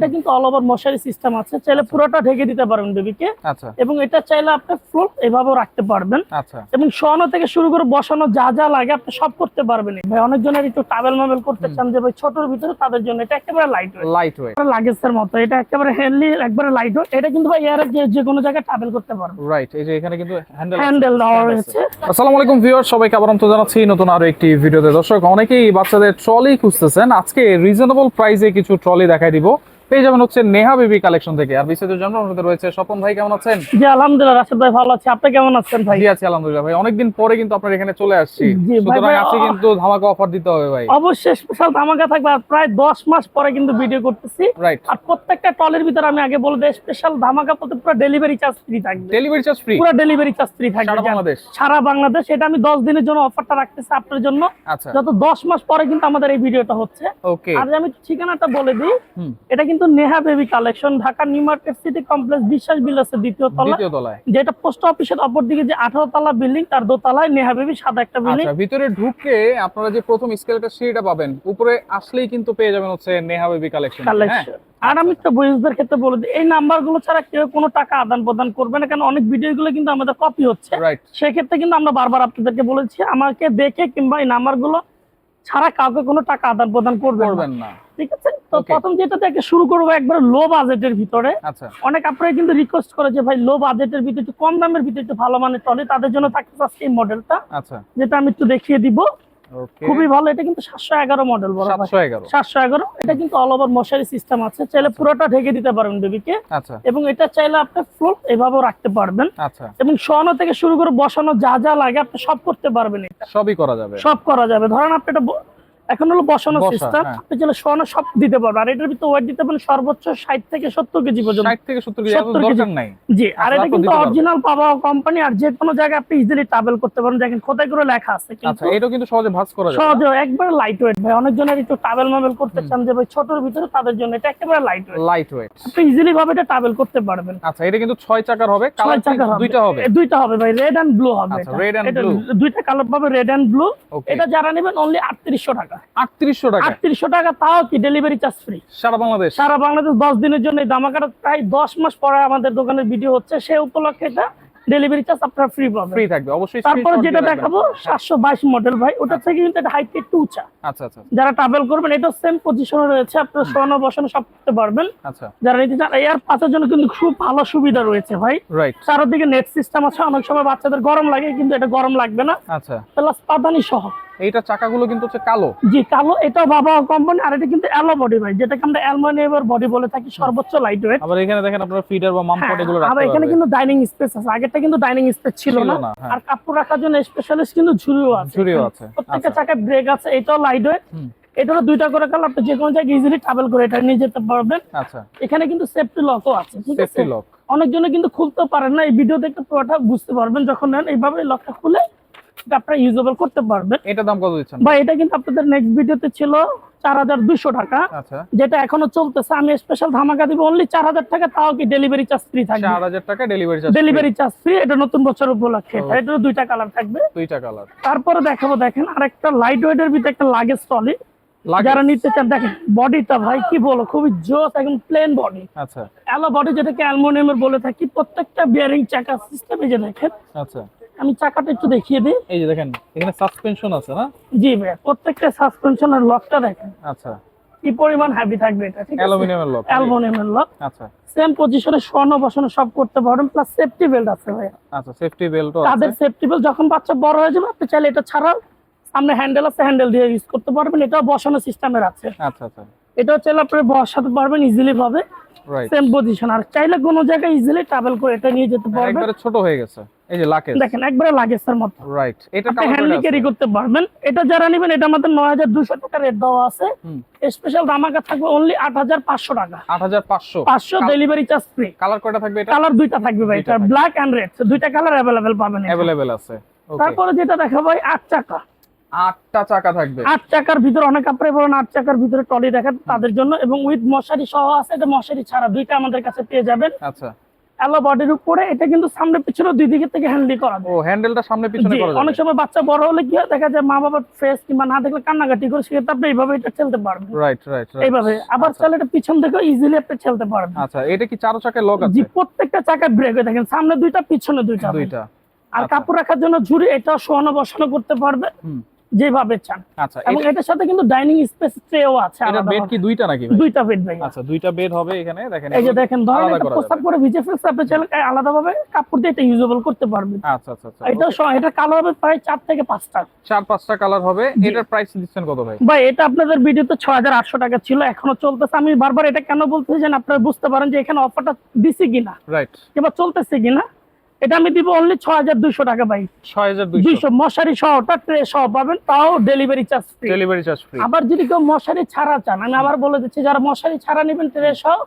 এটা কিন্তু all over মশারি সিস্টেম আছে। চাইলে পুরোটা ঢেকে দিতে পারবেন বেবিকে। আচ্ছা। এবং এটা চাইলে আপনি ফ্লোর এভাবেও রাখতে পারবেন। আচ্ছা। এবং শোয়ানো থেকে শুরু করে বসানো যা যা লাগে আপনি সব করতে পারবেন। ভাই অনেকজনের একটু টাবেল মাবেল করতে চান যে ভাই ছোটর ভিতরে তাদের জন্য এটা একেবারে লাইট লাইট ওয়েট লাগেজের মতো। এটা একেবারে হ্যান্ডলি একবারে লাইট ওয়েট এটা কিন্তু ভাই এর যে যে কোনো জায়গায় ট্রাভেল করতে পারবেন। রাইট এই যে এখানে কিন্তু হ্যান্ডেল হ্যান্ডেল দেওয়া রয়েছে আসসালামু আলাইকুম ভিউয়ার সবাইকে আবার তো জানাচ্ছি নতুন আরও একটি ভিডিওতে দর্শক অনেকেই বাচ্চাদের ট্রলি খুঁজতেছেন। আজকে রিজনেবল প্রাইসে কিছু ট্রলি দেখাই দিব। পেয়ে যাবেন হচ্ছে নেহা বেবি কালেকশন থেকে। আর বিস্তারিত জানার আমাদের রয়েছে স্বপন ভাই কেমন আছেন? জি আলহামদুলিল্লাহ রাশেদ ভাই ভালো আছে। আপনি কেমন আছেন ভাই? জি আছি আলহামদুলিল্লাহ ভাই। অনেকদিন পরে কিন্তু আপনার এখানে চলে আসছি। সুতরাং আজকে কিন্তু ধামাকা অফার দিতে হবে ভাই। অবশ্যই স্পেশাল ধামাকা থাকবে। আর প্রায় দশ মাস পরে কিন্তু ভিডিও করতেছি। রাইট আর প্রত্যেকটা টলের ভিতরে আমি আগে বলে দিই স্পেশাল ধামাকা বলতে পুরো ডেলিভারি চার্জ ফ্রি থাকবে। ডেলিভারি চার্জ ফ্রি পুরো ডেলিভারি চার্জ ফ্রি থাকবে। সারা বাংলাদেশ? সারা বাংলাদেশ। এটা আমি দশ দিনের জন্য অফারটা রাখতেছি আপনার জন্য। আচ্ছা। যত দশ মাস পরে কিন্তু আমাদের এই ভিডিওটা হচ্ছে। ওকে আর আমি ঠিকানাটা বলে দিই। এটা কিন্তু Neha baby collection Dhaka new market city complex Biswas বিলাসের দ্বিতীয় তলা দ্বিতীয় তলায়। যেটা পোস্ট অফিসের অপর দিকে যে আঠারো তলা বিল্ডিং তার দোতলায় নেহা বেবি সাদা একটা বিল্ডিং। আচ্ছা ভিতরে ঢুকে আপনারা যে প্রথম স্কেলেটার সিঁড়িটা পাবেন উপরে আসলেই কিন্তু পেয়ে যাবেন হচ্ছে নেহা বেবি কালেকশন। হ্যাঁ? কালেকশন। আর আমি একটা বয়সদের ক্ষেত্রে বলে দিই এই নাম্বারগুলো ছাড়া কেউ কোনো টাকা আদান প্রদান করবে না কারণ অনেক ভিডিও গুলো কিন্তু আমাদের কপি হচ্ছে। সেক্ষেত্রে কিন্তু আমরা বারবার আপনাদেরকে বলেছি আমাকে দেখে কিংবা এই নাম্বারগুলো ছাড়া কাউকে কোনো টাকা আদান প্রদান করবে করবেন না। ঠিক আছে? তো. প্রথম যেটা থেকে শুরু করব একবার লো বাজেটের ভিতরে। আচ্ছা। অনেক আপনারা কিন্তু রিকোয়েস্ট করে যে ভাই লো বাজেটের ভিতরে একটু কম দামের ভিতরে একটু ভালো মানের চলে তাদের জন্য থাকতে চাচ্ছে এই মডেলটা আচ্ছা। যেটা আমি একটু দেখিয়ে দিব। খুবই ভালো। এটা কিন্তু সাতশো এগারো মডেল বড় সাতশো এগারো। এটা কিন্তু অল ওভার মশারি সিস্টেম আছে। চাইলে পুরোটা ঢেকে দিতে পারবেন বেবিকে আচ্ছা। এবং এটা চাইলে আপনি ফ্লোর এভাবেও রাখতে পারবেন। আচ্ছা। এবং শোয়ানো থেকে শুরু করে বসানো যা যা লাগে আপনি সব করতে পারবেন এটা। সবই করা যাবে। সব করা যাবে। ধরেন আপনি এটা এখন হলো বসানো বসা, সিস্টেম। আপনি চাইলে শোয়ানো সব দিতে পারবেন। আর এটার ভিতরে ওয়েট দিতে পারেন সর্বোচ্চ ষাট থেকে সত্তর কেজি পর্যন্ত। ষাট থেকে সত্তর কেজি এত 70 কেজি। দরকার নাই। জি আর এটা কিন্তু অরিজিনাল পাওয়া কোম্পানি আর যে কোনো জায়গায় আপনি ইজিলি ট্রাভেল করতে পারেন। দেখেন খোদাই করে লেখা আছে আচ্ছা কিন্তু এটাও কিন্তু সহজে ভাঁজ করা যাবে। সহজে একবার লাইট ওয়েট ভাই অনেকজনের একটু ট্রাভেল মাভেল করতে চান যে ভাই ছোটর ভিতরে তাদের জন্য এটা একেবারে লাইট ওয়েট লাইট ওয়েট আপনি ইজিলি ভাবে এটা ট্রাভেল করতে পারবেন। আচ্ছা এটা কিন্তু ছয় চাকার হবে কালার চাকার হবে। দুইটা হবে। দুইটা হবে ভাই রেড এন্ড ব্লু হবে আচ্ছা, এটা। and এটা blue। দুইটা কালার পাবে রেড এন্ড ব্লু এটা যারা নেবেন অনলি আটত্রিশশো টাকা। আটত্রিশশো টাকা আটত্রিশশো টাকা তাও কি ডেলিভারি চার্জ ফ্রি সারা বাংলাদেশ। সারা বাংলাদেশ দশ দিনের জন্য দামাকাটা প্রায় দশ মাস পরে আমাদের দোকানের ভিডিও হচ্ছে। সে উপলক্ষে এটা ডেলিভারি চার্জ আপনারা ফ্রি পাবেন। ফ্রি থাকবে অবশ্যই তারপর যেটা দেখাবো সাতশো বাইশ মডেল ভাই ওটা থেকে কিন্তু এটা হাইট একটু উঁচা। আচ্ছা আচ্ছা যারা ট্রাভেল করবেন এটা সেম পজিশনে রয়েছে। শোয়ানো বসানো সব করতে পারবেন। আচ্ছা। যারা নিতে চান এয়ার পাঁচের জন্য কিন্তু খুব ভালো সুবিধা রয়েছে ভাই। রাইট চারদিকে নেট সিস্টেম আছে অনেক সময় বাচ্চাদের গরম লাগে কিন্তু এটা গরম লাগবে না। আচ্ছা। প্লাস পাদানি সহ। এইটা চাকাগুলো কিন্তু হচ্ছে কালো। জি কালো এটা বাবা কোম্পানি আর এটা কিন্তু অ্যালো বডি ভাই। যেটাকে আমরা অ্যালমোনিয়ামের বডি বলে থাকি সর্বোচ্চ লাইট ওয়েট আবার এখানে দেখেন আপনারা ফিডার বা মামপট এগুলো হ্যাঁ, আবার এখানে কিন্তু ডাইনিং স্পেস আছে। আগেরটা কিন্তু ডাইনিং স্পেস ছিল না। হ্যাঁ। আর কাপড় রাখার জন্য স্পেশালিস্ট কিন্তু ঝুড়িও আছে ঝুড়িও আছে প্রত্যেকটা আচ্ছা চাকায় ব্রেক আছে এটাও লাইট ওয়েট। এটারও দুইটা করে কালার আপনি যে কোনো জায়গায় ইজিলি ট্রাভেল করে এটা নিয়ে যেতে পারবেন। আচ্ছা। এখানে কিন্তু সেফটি লকও আছে ঠিক আছে? লক অনেকজনে কিন্তু খুলতে পারেন না। এই ভিডিও দেখে পুরোটা বুঝতে পারবেন। যখন নেন এইভাবে লকটা খুলে আপনারা ইউজেবল করতে পারবেন। এটা দাম কত দিচ্ছেন? বা এটা কিন্তু আপনাদের নেক্সট ভিডিওতে ছিল চার হাজার দুশো টাকা। আচ্ছা। যেটা এখনও চলতেছে আমি স্পেশাল ধামাকা দিব অনলি চার হাজার টাকা তাও কি ডেলিভারি চার্জ ফ্রি থাকবে? চার হাজার টাকা delivery charge delivery charge free এটা নতুন বছর উপলক্ষে। এটা দুইটা কালার থাকবে। দুইটা কালার তারপরে দেখাবো দেখেন আরেকটা লাইট ওয়েটের ভিতরে একটা লাগেজ ট্রলি যারা নিতে চান দেখেন বডিটা ভাই কি বলো খুবই জোস একদম প্লেন বডি আচ্ছা। অ্যালো বডি যেটাকে অ্যালমোনিয়ামের বলে থাকি প্রত্যেকটা বিয়ারিং চাকা সিস্টেম যে দেখেন। আচ্ছা। আমি চাকাটা একটু দেখিয়ে দিই। এই যে দেখেন এখানে সাসপেনশন আছে না? জি ভাই প্রত্যেকটা সাসপেনশনের লকটা দেখেন। আচ্ছা। কি পরিমাণ হ্যাভি থাকবে এটা ঠিক আছে? অ্যালুমিনিয়ামের লক অ্যালমোনিয়ামের লক আচ্ছা। সেম পজিশনে স্বর্ণ বসানো সব করতে পারবেন প্লাস সেফটি বেল্ট আছে ভাই আচ্ছা সেফটি বেল্টও তাদের সেফটি বেল্ট যখন বাচ্চা বড় হয়ে যাবে আপনি চাইলে এটা ছাড়াও সামনে হ্যান্ডেল আছে হ্যান্ডেল দিয়ে ইউজ করতে পারবেন। এটাও বসানো সিস্টেমের আছে। আচ্ছা আচ্ছা। এটাও চাইলে আপনি বসাতে পারবেন ইজিলি ভাবে। সেম পজিশন আর চাইলে কোনো জায়গায় ইজিলি ট্রাভেল করে এটা নিয়ে যেতে পারবেন। একবারে ছোট হয়ে গেছে। এই যে দেখেন একবারে লাগেজের মতো। রাইট এটা আপনি ক্যারি করতে পারবেন। এটা যারা নেবেন এটা আমাদের নয় হাজার দুশো টাকা রেট দেওয়া আছে। স্পেশাল থাকবে অনলি আট হাজার পাঁচশো টাকা। আট হাজার পাঁচশো। পাঁচশো ডেলিভারি চার্জ ফ্রি কালার কয়টা থাকবে এটা? কালার দুইটা থাকবে ভাই এটা ব্ল্যাক এন্ড রেড দুইটা কালার অ্যাভেলেবেল পাবেন। অ্যাভেলেবেল আছে। তারপরে যেটা দেখা ভাই আট চাকা। আটটা চাকা থাকবে। আট চাকার ভিতরে অনেক আপনারা বলেন আট চাকার ভিতরে টলি দেখেন তাদের জন্য এবং উইথ মশারি সহ আছে এটা মশারি ছাড়া দুইটা আমাদের কাছে পেয়ে যাবেন। আচ্ছা। অ্যালো বডির উপরে এটা কিন্তু সামনে পিছনে দুই দিকে থেকে হ্যান্ডেল করা ও হ্যান্ডেলটা সামনে পিছনে করা অনেক সময় বাচ্চা বড় হলে কি হয় দেখা যায় মা বাবার ফেস কিংবা না দেখলে কান্নাকাটি করে সেক্ষেত্রে আপনি এইভাবে এটা খেলতে পারবেন। রাইট রাইট এইভাবে। আবার আচ্ছা। চাইলে এটা পিছন থেকেও ইজিলি আপনি খেলতে পারবেন। আচ্ছা এটা কি চারো চাকায় লক জি প্রত্যেকটা চাকায় ব্রেক হয়ে দেখেন সামনে দুইটা পিছনে দুইটা। দুইটা। আর আচ্ছা। কাপড় রাখার জন্য ঝুড়ি এটা শোয়ানো বসানো করতে পারবে। যেভাবে চান। আচ্ছা এবং এটা- এটার সাথে কিন্তু ডাইনিং স্পেস ট্রেও আছে এটা বেড কি দুইটা নাকি ভাই? দুইটা বেড ভাই। আচ্ছা দুইটা বেড হবে এখানে দেখেন এই যে দেখেন ধরেন এটা প্রস্তাব করে ভিজে ফেলছে আপনি চাইলে আলাদাভাবে কাপড় দিয়ে এটা ইউজেবল করতে পারবেন। আচ্ছা আচ্ছা আচ্ছা এটা এটা কালো হবে প্রায় চার থেকে পাঁচটা। চার পাঁচটা কালার হবে। এটার প্রাইস দিচ্ছেন কত ভাই? ভাই এটা আপনাদের ভিডিওতে ছয় হাজার আটশো টাকা ছিল এখনও চলতেছে। আমি বারবার এটা কেন বলতেছি যেন আপনারা বুঝতে পারেন যে এখানে অফারটা দিছি কিনা। রাইট কিংবা চলতেছে কিনা। এটা আমি দিব অনলি ছয় হাজার দুইশো টাকা ভাই। ছয় হাজার দুইশো। মশারি সহটা ট্রে সহ পাবেন তাও delivery charge free delivery charge free আবার যদি কেউ মশারি ছাড়া চান আমি আবার বলে দিচ্ছি যারা মশারি ছাড়া নেবেন ট্রে সহ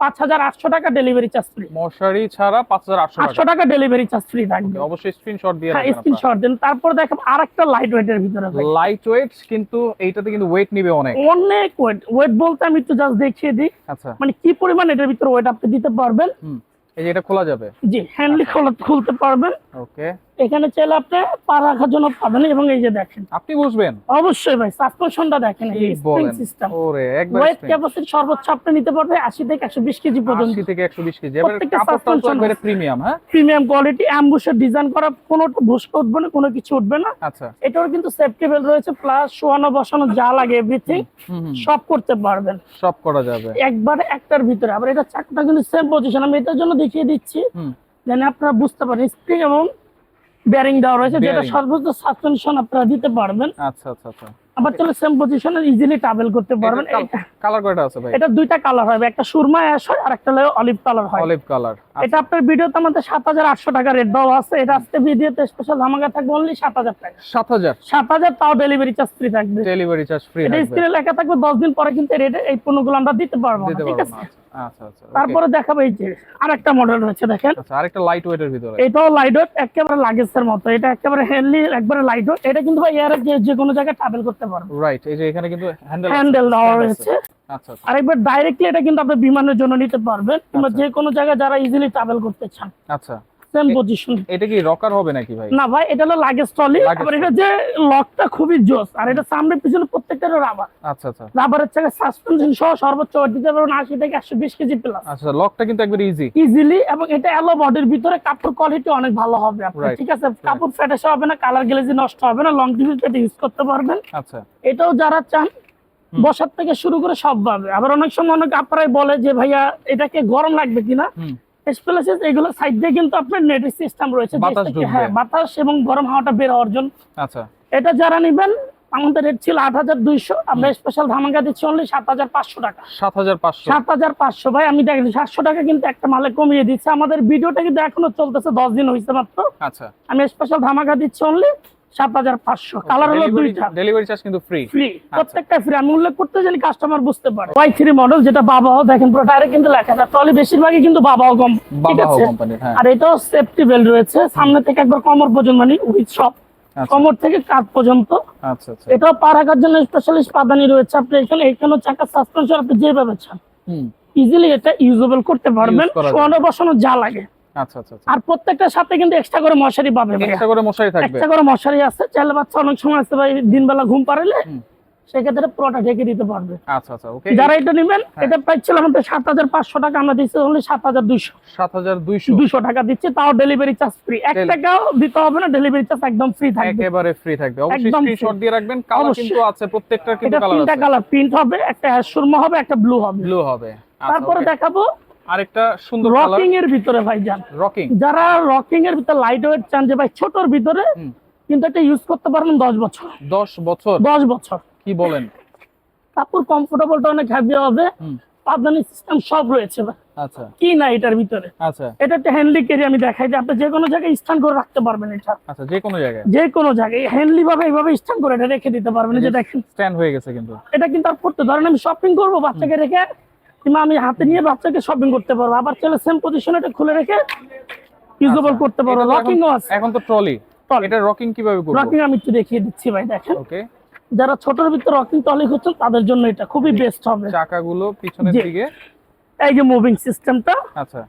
পাঁচ হাজার আটশো টাকা ডেলিভারি চার্জ ফ্রি মশারি ছাড়া পাঁচ হাজার আটশো আটশো টাকা ডেলিভারি চার্জ ফ্রি থাকবে অবশ্যই স্ক্রিনশট দিয়ে হ্যাঁ স্ক্রিনশট দেন। তারপর দেখেন আর একটা লাইট ওয়েটের ভিতরে লাইট ওয়েট কিন্তু এইটাতে কিন্তু ওয়েট নিবে অনেক। অনেক ওয়েট ওয়েট বলতে আমি একটু জাস্ট দেখিয়ে দিই। আচ্ছা। মানে কি পরিমাণ এটার ভিতরে ওয়েট আপনি দিতে পারবেন? এই যে এটা খোলা যাবে? জি হ্যান্ডলি খোলা খুলতে পারবেন ওকে এখানে চাইলে আপনি পা রাখার জন্য পাবেন এবং এই যে দেখেন। আপনি বুঝবেন অবশ্যই ভাই সাসপেনশনটা দেখেন এই স্প্রিং সিস্টেম ওরে একবার ওয়েট ক্যাপাসিটি সর্বোচ্চ আপনি নিতে পারবে আশি থেকে একশো বিশ কেজি পর্যন্ত। আশি থেকে একশো বিশ কেজি। এবার কাপড়টা একবারে প্রিমিয়াম হ্যাঁ? প্রিমিয়াম কোয়ালিটি অ্যাম্বুসের ডিজাইন করা কোনোটা ভুসকা উঠবে না কোনো কিছু উঠবে না। আচ্ছা। এটাও কিন্তু সেফটি বেল্ট রয়েছে প্লাস শোয়ানো বসানো যা লাগে এভরিথিং সব করতে পারবেন। সব করা যাবে। একবারে একটার ভিতরে। আবার এটা চাকটা কিন্তু সেম পজিশন আমি এটার জন্য দেখিয়ে দিচ্ছি। যেন আপনারা বুঝতে পারেন স্প্রিং এবং ব্যারিং দেওয়া রয়েছে যেটা। সর্বোচ্চ সাসপেনশন আপনারা দিতে পারবেন। আচ্ছা আচ্ছা আচ্ছা। আবার চলে সেম পজিশনে ইজিলি ট্রাভেল করতে পারবেন। কালার কয়টা আছে ভাই? এটা দুইটা কালার হবে একটা সুরমা অ্যাশ হয় আর একটা হলো অলিভ কালার হয়। অলিভ কালার এটা আপনার ভিডিওতে আমাদের সাত হাজার আটশো টাকা রেট দেওয়া আছে। এটা আজকে ভিডিওতে স্পেশাল ধামাকা থাকবে অনলি সাত হাজার টাকা। সাত হাজার? সাত হাজার তাও ডেলিভারি চার্জ ফ্রি থাকবে। ডেলিভারি চার্জ ফ্রি এটা স্ক্রিনে লেখা থাকবে দশ দিন পরে কিন্তু রেটে এই পণ্যগুলো আমরা দিতে পারব ঠিক আছে? আচ্ছা আচ্ছা। তারপরে দেখাবো এই যে আরেকটা মডেল রয়েছে দেখেন। আচ্ছা আরেকটা লাইট ওয়েটের ভিতরে। এটাও লাইটওয়েট একেবারে লাগেজের মতো। এটা একেবারে হ্যান্ডলি একবারে লাইটওয়েট এটা কিন্তু ভাই এয়ারে যে কোনো জায়গায় ট্রাভেল করতে পারবে। রাইট এই যে এখানে কিন্তু হ্যান্ডেল হ্যান্ডেল দেওয়া রয়েছে আচ্ছা আচ্ছা আরেকবার ডাইরেক্টলি এটা কিন্তু আপনি বিমানের জন্য নিতে পারবেন কিংবা আচ্ছা। যে কোনো জায়গায় যারা ইজিলি ট্রাভেল করতে চান। আচ্ছা। সেম পজিশন এটা কি রকার হবে নাকি ভাই? না ভাই এটা হলো লাগেজ ট্রলি আবার এটা যে লকটা খুবই জোস আর এটা সামনে পিছনে প্রত্যেকটা রাবার আচ্ছা আচ্ছা। রাবারের থেকে সাসপেনশন সহ সর্বোচ্চ ওয়েট দিতে পারবেন থেকে একশো বিশ কেজি প্লাস আচ্ছা লকটা কিন্তু একবার ইজি ইজিলি এবং এটা অ্যালো বডির ভিতরে কাপড় কোয়ালিটি অনেক ভালো হবে আপনার ঠিক আছে? কাপড় ফেটেসে হবে না কালার গ্লেজি নষ্ট হবে না লং টিভি ইউজ করতে পারবেন। আচ্ছা। এটাও যারা চান। বসার থেকে শুরু করে সব পাবে আবার অনেক সময় অনেক আপনারাই বলে যে ভাইয়া এটাকে গরম লাগবে কিনা? স্পেলাসিস এগুলো সাইড দিয়ে কিন্তু আপনার নেটের সিস্টেম রয়েছে। বাতাস হ্যাঁ বাতাস এবং গরম হাওয়াটা বের হওয়ার জন্য। আচ্ছা। এটা যারা নেবেন আমাদের রেট ছিল আট হাজার দুইশো। আমরা স্পেশাল ধামাকা দিচ্ছি অনলি সাত হাজার পাঁচশো টাকা। সাত হাজার পাঁচশো। সাত হাজার পাঁচশো। ভাই আমি দেখেন সাতশো টাকা কিন্তু একটা মালে কমিয়ে দিচ্ছি। আমাদের ভিডিওটা কিন্তু এখনও চলতেছে দশ দিন হয়েছে মাত্র। আচ্ছা। আমি স্পেশাল ধামাকা দিচ্ছি অনলি সাত হাজার পাঁচশো। কালার হলো দুইটা। ডেলিভারি চার্জ কিন্তু ফ্রি ফ্রি প্রত্যেকটা ফ্রি আমি উল্লেখ করতে কাস্টমার বুঝতে পারে। ওয়াই থ্রি মডেল যেটা বাবাও দেখেন পুরো টায়ারে কিন্তু লেখা আছে ট্রলি বেশিরভাগই কিন্তু বাবাও কম। ঠিক আছে? হ্যাঁ। আর এটাও সেফটি বেল্ট রয়েছে। সামনে থেকে একবার কমর পর্যন্ত মানে উইথ সব আচ্ছা। থেকে কাঁধ পর্যন্ত। আচ্ছা আচ্ছা। এটাও পা রাখার জন্য স্পেশালিস্ট পাদানি রয়েছে। আপনি এখানে এখানে চাকার সাসপেনশন আপনি যেভাবে চান। হুম। ইজিলি এটা ইউজেবল করতে পারবেন। Use শোয়ানো বসানো যা লাগে। আচ্ছা আচ্ছা আচ্ছা। আর প্রত্যেকটার সাথে কিন্তু এক্সট্রা করে মশারি পাবে এক্সট্রা করে মশারি থাকবে। একটা করে মশারি আছে বাচ্চা অনেক সময় আছে ভাই দিন বেলা ঘুম পারলে সেক্ষেত্রে পুরোটা ঢেকে দিতে পারবে। আচ্ছা আচ্ছা ওকে যারা এটা নেবেন হ্যাঁ। এটা প্রাইস ছিল আমাদের সাত হাজার পাঁচশো টাকা আমরা দিচ্ছি অনলি সাত হাজার দুইশো। সাত হাজার দুইশো। টাকা দিচ্ছি তাও ডেলিভারি চার্জ ফ্রি এক টাকাও দিতে হবে না ডেলিভারি চার্জ একদম ফ্রি থাকবে। একেবারে ফ্রি থাকবে। অবশ্যই স্ক্রিনশট দিয়ে রাখবেন কালার কিন্তু আছে প্রত্যেকটার কিন্তু কালার তিনটা আছে। কালার প্রিন্ট হবে একটা সুরমা হবে একটা ব্লু হবে। ব্লু হবে। তারপরে দেখাবো আরেকটা সুন্দর রকিং এর ভিতরে ভাই যান রকিং যারা রকিং এর ভিতরে লাইট ওয়েট চান যে ভাই ছোটর ভিতরে কিন্তু এটা ইউজ করতে পারবেন দশ বছর। দশ বছর? দশ বছর। কি বলেন? কাপড় কমফোর্টেবলটা অনেক হ্যাভি হবে। পাবদানি সিস্টেম সব রয়েছে। আচ্ছা। কি না এটার ভিতরে? আচ্ছা। এটা একটা হ্যান্ডলি কেরি আমি দেখাই যে আপনি যে কোনো জায়গায় স্ট্যান্ড করে রাখতে পারবেন এটা। আচ্ছা যে কোনো জায়গায়? যে কোনো জায়গায়। হ্যান্ডলি ভাবে এইভাবে স্ট্যান্ড করে এটা রেখে দিতে পারবেন। যে দেখেন। স্ট্যান্ড হয়ে গেছে কিন্তু। এটা কিন্তু আর করতে ধরেন আমি শপিং করব বাচ্চাকে রেখে কিংবা আমি হাতে নিয়ে বাচ্চাকে শপিং করতে পারব। আবার চলে সেম পজিশন এটা খুলে রেখে ইউজেবল আচ্ছা, করতে পারব। লকিং আছে। এখন তো ট্রলি। এটা রকিং কীভাবে করব? রকিং আমি একটু দেখিয়ে দিচ্ছি ভাই দেখেন। ওকে যারা ছোটর ভিতরে রকিং ট্রলি হচ্ছেন তাদের জন্য এটা খুবই বেস্ট হবে। চাকাগুলো পিছনের। দিকে। এই যে মুভিং সিস্টেমটা আচ্ছা।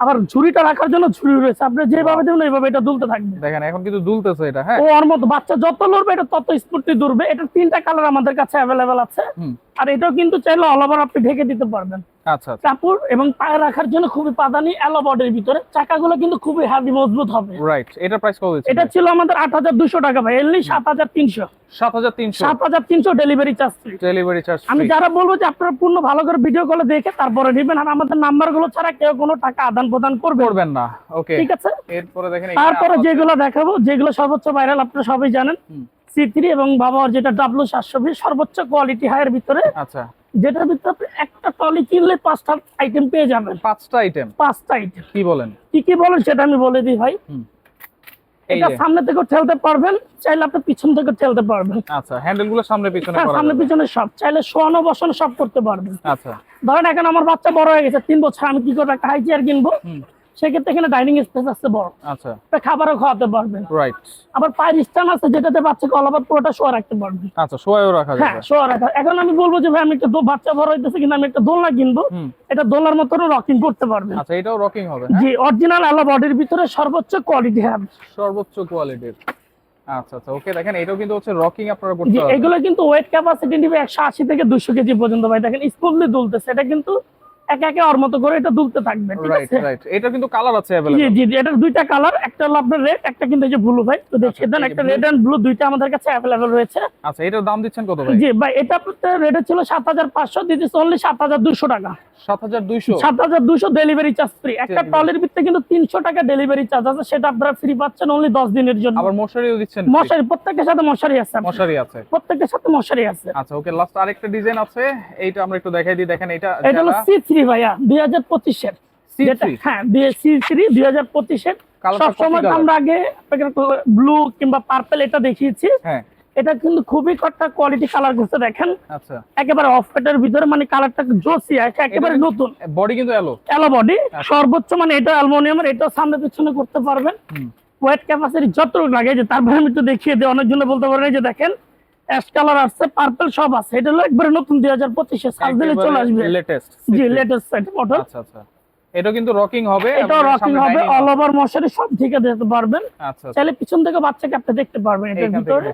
আবার ঝুড়িটা রাখার জন্য ঝুড়ি রয়েছে। আপনি যেভাবে দেবেন এইভাবে এটা দুলতে থাকবে। দেখেন এখন কিন্তু দুলতেছে এটা হ্যাঁ। ও ওর মতো বাচ্চা যত লড়বে এটা তত স্ফূর্তি দূরবে এটা তিনটা কালার আমাদের কাছে অ্যাভেলেবেল আছে। আর এটাও কিন্তু চাইলে অল ওভার আপনি ঢেকে দিতে পারবেন। কাপড় এবং পায়ে রাখার জন্য খুবই পাদানি অ্যালো বডির ভিতরে। চাকাগুলো কিন্তু খুবই হেভি মজবুত হবে। রাইট এটা প্রাইস কত এটা ছিল আমাদের আট হাজার দুশো টাকা ভাই তিনশো। সাত হাজার তিনশো? ডেলিভারি চার্জ ডেলিভারি চার্জ আমি যারা বলব যে আপনারা পূর্ণ ভালো করে ভিডিও কলে দেখে তারপরে নেবেন আর আমাদের নাম্বারগুলো ছাড়া কেউ কোনো টাকা আদান প্রদান করবে করবেন না ওকে ঠিক আছে? এরপরে দেখেন তারপরে যেগুলো দেখাবো যেগুলো সর্বোচ্চ ভাইরাল আপনারা সবাই জানেন। সি থ্রি এবং বাবার যেটা ডাব্লু সাতশো বিশ সর্বোচ্চ কোয়ালিটি হাইয়ের ভিতরে আচ্ছা। যেটার ভিতরে আপনি একটা টলি কিনলে পাঁচটা আইটেম পেয়ে যাবেন। পাঁচটা আইটেম পাঁচটা আইটেম কি বলেন? কি কি বলেন সেটা আমি বলে দিই ভাই। এটা সামনে থেকে ঠেলতে পারবেন চাইলে আপনি পিছন থেকে ঠেলতে পারবেন। আচ্ছা হ্যান্ডেলগুলো সামনে পিছনে হ্যাঁ করা সামনে পিছনে সব। চাইলে শোয়ানো বসানো সব করতে পারবেন। আচ্ছা। ধরেন এখন আমার বাচ্চা বড় হয়ে গেছে তিন বছর আমি কি করব একটা হাই চেয়ার কিনবো। সেক্ষেত্রে এখানে ডাইনিং স্পেস আছে বড়। আচ্ছা। খাবারও খাওয়াতে পারবেন রাইট আবার পায়ের স্ট্যান্ড আছে যেটাতে বাচ্চাকে পুরোটা শোয়া রাখতে আচ্ছা শোয়াও রাখা হ্যাঁ শোয়া রাখা। এখন আমি বলব যে ভাই আমি একটা বাচ্চা বড় হইতেছে কিন্তু আমি একটা দোলনা কিনবো। এটা মতন রকিং করতে আচ্ছা এটাও রকিং হবে হ্যাঁ? জি অরিজিনাল আলা বডির ভিতরে সর্বোচ্চ কোয়ালিটি হবে সর্বোচ্চ কোয়ালিটির আচ্ছা আচ্ছা ওকে দেখেন এটাও কিন্তু হচ্ছে রকিং আপনারা করতে পারবেন। এগুলো কিন্তু ওয়েট ক্যাপাসিটি নিবে একশো আশি থেকে দুশো কেজি পর্যন্ত। ভাই দেখেন স্মুথলি দুলতেছে। এটা কিন্তু একে একে ওর মতো করে এটা দুলতে থাকবে ঠিক রাইট আছে রাইট এটা কিন্তু কালার আছে জি अवेलेबल জি জি, এটার দুইটা কালার একটা হলো আপনার রেড একটা কিন্তু এই যে ব্লু ভাই তো দেখিয়ে দেন এই যে একটা blue। রেড এন্ড ব্লু দুইটা আমাদের কাছে অ্যাভেলেবেল রয়েছে আচ্ছা এটার দাম দিচ্ছেন কত ভাই জি ভাই এটা আপনার রেটে ছিল সাত হাজার পাঁচশো দিতেছে অনলি সাত হাজার দুশো টাকা 7200 সাত হাজার দুশো ডেলিভারি চার্জ ফ্রি একটা Delivery। টলের ভিতরে কিন্তু তিনশো টাকা ডেলিভারি চার্জ আছে সেটা আপনারা ফ্রি পাচ্ছেন অনলি দশ দিনের জন্য আবার মশারিও দিচ্ছেন free। মশারি প্রত্যেকের সাথে মশারি আছে আপনার। মশারি আছে প্রত্যেকের সাথে মশারি আছে আচ্ছা ওকে লাস্ট আরেকটা ডিজাইন আছে এইটা আমরা একটু দেখাই দিই দেখেন এটা এটা হলো যারা সি থ্রি ভাইয়া? দুই হাজার পঁচিশের। C3 হ্যাঁ সি থ্রি দুই হাজার পঁচিশের। সবসময় আমরা আগে ব্লু কিংবা পার্পেল এটা দেখিয়েছি। হ্যাঁ। এটা কিন্তু খুবই কট্টা কোয়ালিটি কালার করছে দেখেন। আচ্ছা। একেবারে অফ এটার ভিতরে মানে কালারটা জোসি আছে একেবারে এটা- নতুন। বডি কিন্তু এলো অ্যালো বডি। সর্বোচ্চ মানে এটা অ্যালুমিনিয়ামের এটাও সামনে পিছনে করতে পারবেন। ওয়েট ক্যাপাসিটি যতটুকু লাগে যে তারপরে আমি একটু দেখিয়ে দিই অনেক জন্য বলতে পারেন যে দেখেন। অ্যাশ কালার আসছে পার্পল সব আছে। এটা হলো একবারে নতুন দিলে চলে আসবে। লেটেস্ট জি লেটেস্ট সেট মডেল আচ্ছা আচ্ছা। এটা কিন্তু রকিং হবে এবং রকিং হবে অল ওভার মশারি সব দিতে পারবেন। আচ্ছা আচ্ছা। চাইলে পিছন থেকে বাচ্চাকে আপনি দেখতে পারবেন এটার ভিতরে।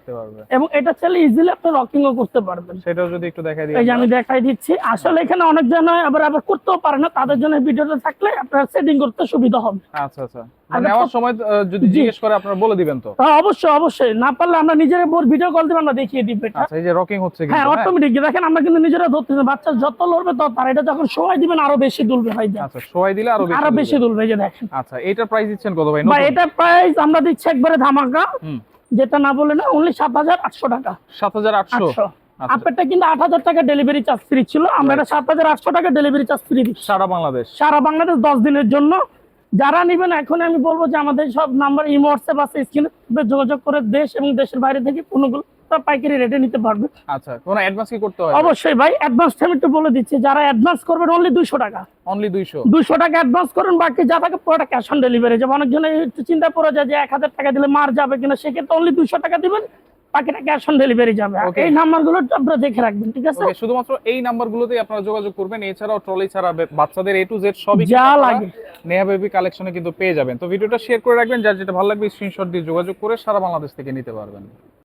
এবং এটা চাইলে ইজিলি আপনি রকিংও করতে পারবেন। সেটাও যদি একটু দেখাই দিই এই যে আমি দেখাই দিচ্ছি। আসলে এখানে অনেক জন আবার আবার করতেও পারে না তাদের জন্য ভিডিওটা থাকলে আপনার সেটিং করতে সুবিধা হবে। আচ্ছা আচ্ছা। নেওয়ার সময় যদি জিজ্ঞেস করে আপনারা বলে দিবেন তো। হ্যাঁ, অবশ্যই অবশ্যই। না পারলে আমরা নিজেরা ভিডিও কল দিব আমরা দেখিয়ে দিব এটা। আচ্ছা এই যে রকিং হচ্ছে হ্যাঁ কিন্তু হ্যাঁ? অটোমেটিক দেখেন আমরা কিন্তু নিজেরা ধরতে বাচ্চা যত লড়বে তত আর এটা যখন সময় দিবেন আরও বেশি দুলবে ভাই আচ্ছা দিলে আরও বেশি আরও বেশি দুলবে যে দেখেন। আচ্ছা প্রাইস দিচ্ছেন কত ভাই? এটা প্রাইস আমরা দিচ্ছি একবারে ধামাকা। যেটা না বলে না অনলি সাত হাজার আটশো টাকা। 7800 আটশো? আচ্ছা। আপনারটা কিন্তু আট হাজার টাকা ডেলিভারি চার্জ ফ্রি ছিল। আমরা এটা সাত হাজার আটশো টাকা ডেলিভারি চার্জ ফ্রি দিচ্ছি। সারা বাংলাদেশ? সারা বাংলাদেশ দশ দিনের জন্য। যারা নেবেন এখন আমি বলব যে আমাদের সব নাম্বার ইমো হোয়াটসঅ্যাপ আছে স্ক্রিনে যোগাযোগ করে দেশ এবং দেশের বাইরে থেকে পণ্যগুলো পাইকারি রেটে নিতে পারবে। আচ্ছা কোনো অ্যাডভান্স কি করতে হয়? অবশ্যই ভাই অ্যাডভান্স আমি একটু বলে দিচ্ছি যারা অ্যাডভান্স করবেন অনলি দুইশো টাকা। অনলি 200 দুইশো টাকা অ্যাডভান্স করেন বাকি যা থাকে পুরোটা ক্যাশ অন ডেলিভারি যাবে অনেকজনে একটু চিন্তা পড়ে যায় যে এক হাজার টাকা দিলে মার যাবে কিনা সেক্ষেত্রে অনলি দুইশো টাকা দিবেন বাকিটা ক্যাশ অন ডেলিভারি যাবে। এই নাম্বারগুলো আপনারা দেখে রাখবেন ঠিক আছে? শুধুমাত্র এই নাম্বারগুলোতেই আপনারা যোগাযোগ করবেন। এছাড়াও ট্রলি ছাড়া বাচ্চাদের এ টু জেড সবই যা লাগে। নেহা বেবি কালেকশনে কিন্তু পেয়ে যাবেন। তো ভিডিওটা শেয়ার করে রাখবেন। যার যেটা ভালো লাগবে স্ক্রিনশট দিয়ে যোগাযোগ করে সারা বাংলাদেশ থেকে নিতে পারবেন।